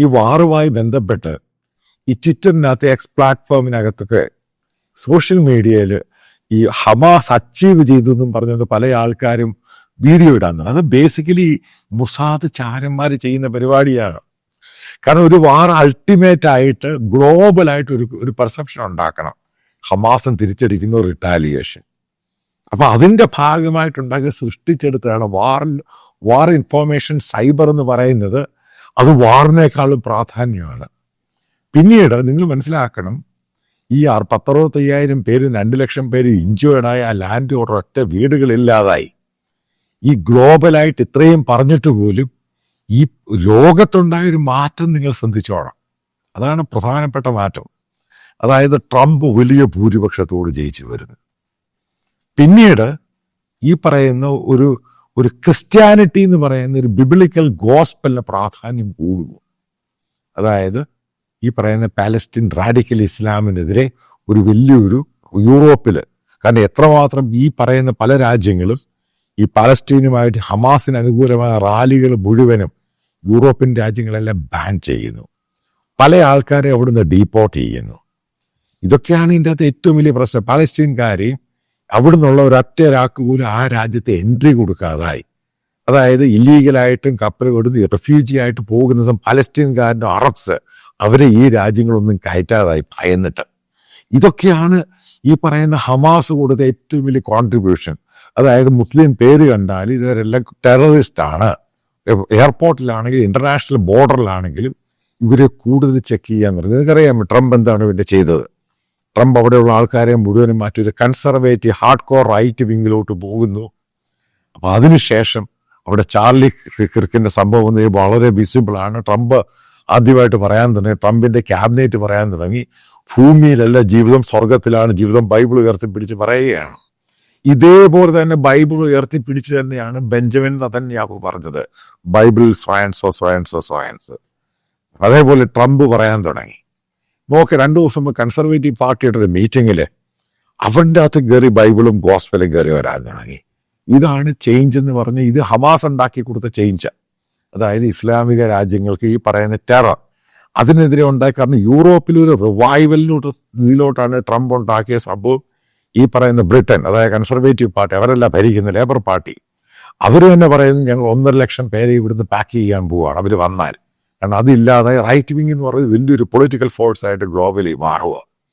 ഈ വാറുമായി ബന്ധപ്പെട്ട് ഈ ട്വിറ്ററിനകത്ത് എക്സ് പ്ലാറ്റ്ഫോമിനകത്തൊക്കെ സോഷ്യൽ മീഡിയയിൽ ഈ ഹമാസ് അച്ചീവ് ചെയ്തു എന്നും പറഞ്ഞുകൊണ്ട് പല ആൾക്കാരും വീഡിയോ ഇടാൻ അത് ബേസിക്കലി മുസാദ് ചാരന്മാർ ചെയ്യുന്ന പരിപാടിയാണ്. കാരണം ഒരു വാർ അൾട്ടിമേറ്റ് ആയിട്ട് ഗ്ലോബലായിട്ട് ഒരു ഒരു പെർസെപ്ഷൻ ഉണ്ടാക്കണം. ഹമാസം തിരിച്ചടിക്കുന്ന റിട്ടാലിയേഷൻ അപ്പൊ അതിന്റെ ഭാഗമായിട്ടുണ്ടാക്കി സൃഷ്ടിച്ചെടുത്താണ് വാർ വാർ ഇൻഫോർമേഷൻ സൈബർ എന്ന് പറയുന്നത്. അത് വാറിനേക്കാളും പ്രാധാന്യമാണ്. പിന്നീട് നിങ്ങൾ മനസ്സിലാക്കണം ഈ ആറ് പത്തറുപത്തയ്യായിരം പേര് രണ്ട് ലക്ഷം പേര് ഇഞ്ചുവേർഡായ ആ ലാൻഡ് ഒരൊറ്റ വീടുകളില്ലാതായി. ഈ ഗ്ലോബലായിട്ട് ഇത്രയും പറഞ്ഞിട്ട് പോലും ഈ ലോകത്തുണ്ടായ ഒരു മാറ്റം നിങ്ങൾ ശ്രദ്ധിച്ചോണം. അതാണ് പ്രധാനപ്പെട്ട മാറ്റം. അതായത് ട്രംപ് വലിയ ഭൂരിപക്ഷത്തോട് ജയിച്ചു വരുന്നത് പിന്നീട് ഈ പറയുന്ന ഒരു ഒരു ക്രിസ്ത്യാനിറ്റി എന്ന് പറയുന്ന ഒരു ബിബിളിക്കൽ ഗോസ്പലിന് പ്രാധാന്യം കൂടുന്നു. അതായത് ഈ പറയുന്ന പാലസ്തീൻ റാഡിക്കൽ ഇസ്ലാമിനെതിരെ ഒരു വലിയൊരു യൂറോപ്പിൽ കാരണം എത്രമാത്രം ഈ പറയുന്ന പല രാജ്യങ്ങളും ഈ പാലസ്തീനുമായിട്ട് ഹമാസിന് അനുകൂലമായ റാലികൾ മുഴുവനും യൂറോപ്യൻ രാജ്യങ്ങളെല്ലാം ബാൻ ചെയ്യുന്നു. പല ആൾക്കാരെ അവിടുന്ന് ഡീപ്പോർട്ട് ചെയ്യുന്നു. ഇതൊക്കെയാണ് ഇതിന്റെ അകത്ത് ഏറ്റവും വലിയ പ്രശ്നം. പാലസ്തീൻകാരെ അവിടുന്നുള്ള ഒരൊറ്റ ഒരാൾക്ക് പോലും ആ രാജ്യത്തെ എൻട്രി കൊടുക്കാതായി. അതായത് ഇല്ലീഗലായിട്ടും കപ്പൽ കൊടുത്ത് റെഫ്യൂജി ആയിട്ട് പോകുന്ന സം പലസ്തീൻകാരുടെ അറബ്സ് അവരെ ഈ രാജ്യങ്ങളൊന്നും കയറ്റാതായി ഭയന്നിട്ട്. ഇതൊക്കെയാണ് ഈ പറയുന്ന ഹമാസ് കൊടുത്ത ഏറ്റവും വലിയ കോൺട്രിബ്യൂഷൻ അതായത് മുസ്ലിം പേര് കണ്ടാൽ ഇവരെല്ലാം ടെററിസ്റ്റ് ആണ്. എയർപോർട്ടിലാണെങ്കിലും ഇന്റർനാഷണൽ ബോർഡറിലാണെങ്കിലും ഇവരെ കൂടുതൽ ചെക്ക് ചെയ്യാൻ തുടങ്ങി. നിങ്ങൾക്കറിയാം ട്രംപ് എന്താണ് ഇവന്റെ ചെയ്തത്? ട്രംപ് അവിടെയുള്ള ആൾക്കാരെ മുഴുവനും മാറ്റി ഒരു കൺസർവേറ്റീവ് ഹാർഡ് കോർ റൈറ്റ് വിങ്ങിലോട്ട് പോകുന്നു. അപ്പോൾ അതിനുശേഷം അവിടെ ചാർലി ക്രിക്കിന്റെ സംഭവം വളരെ വിസിബിളാണ് ട്രംപ് ആദ്യമായിട്ട് പറയാൻ തുടങ്ങി ട്രംപിന്റെ ക്യാബിനറ്റ് പറയാൻ തുടങ്ങി. ഭൂമിയിലല്ല ജീവിതം സ്വർഗത്തിലാണ് ജീവിതം ബൈബിൾ ഉയർത്തിപ്പിടിച്ച് പറയുകയാണ്. ഇതേപോലെ തന്നെ ബൈബിൾ ഉയർത്തിപ്പിടിച്ച് തന്നെയാണ് ബെഞ്ചമിൻ നതന്യാഹു പറഞ്ഞത്. ബൈബിൾ സ്വയൻസോ സ്വയൻസോ സ്വയൻസ് അതേപോലെ ട്രംപ് പറയാൻ തുടങ്ങി. നോക്ക് രണ്ടു ദിവസം കൺസർവേറ്റീവ് പാർട്ടിയുടെ ഒരു മീറ്റിങ്ങിൽ അവന്റെ അകത്ത് കയറി ബൈബിളും ഗോസ്പലും കയറി വരാൻ തുടങ്ങി ഇതാണ് ചേഞ്ച് എന്ന് പറഞ്ഞ് ഇത് ഹമാസ് ഉണ്ടാക്കി കൊടുത്ത ചേഞ്ച് അതായത് ഇസ്ലാമിക രാജ്യങ്ങൾക്ക് ഈ പറയുന്ന ടെറർ അതിനെതിരെ ഉണ്ടായി കാരണം യൂറോപ്പിലൊരു ഒരു റിവൈവലിലോട്ട് ഇതിലോട്ടാണ് ട്രംപ് ഉണ്ടാക്കിയ സംഭവം. ഈ പറയുന്ന ബ്രിട്ടൻ അതായത് കൺസർവേറ്റീവ് പാർട്ടി അവരല്ല ഭരിക്കുന്ന ലേബർ പാർട്ടി അവർ തന്നെ പറയുന്നു ഞങ്ങൾ ഒന്നര ലക്ഷം പേരെ ഇവിടുന്ന് പാക്ക് ചെയ്യാൻ പോവുകയാണ് അവർ വന്നാൽ. കാരണം അതില്ലാതെ റൈറ്റ് വിങ് എന്ന് പറയുന്നത് വലിയൊരു പൊളിറ്റിക്കൽ ഫോഴ്സ് ആയിട്ട് ഗ്ലോബലി മാറുക.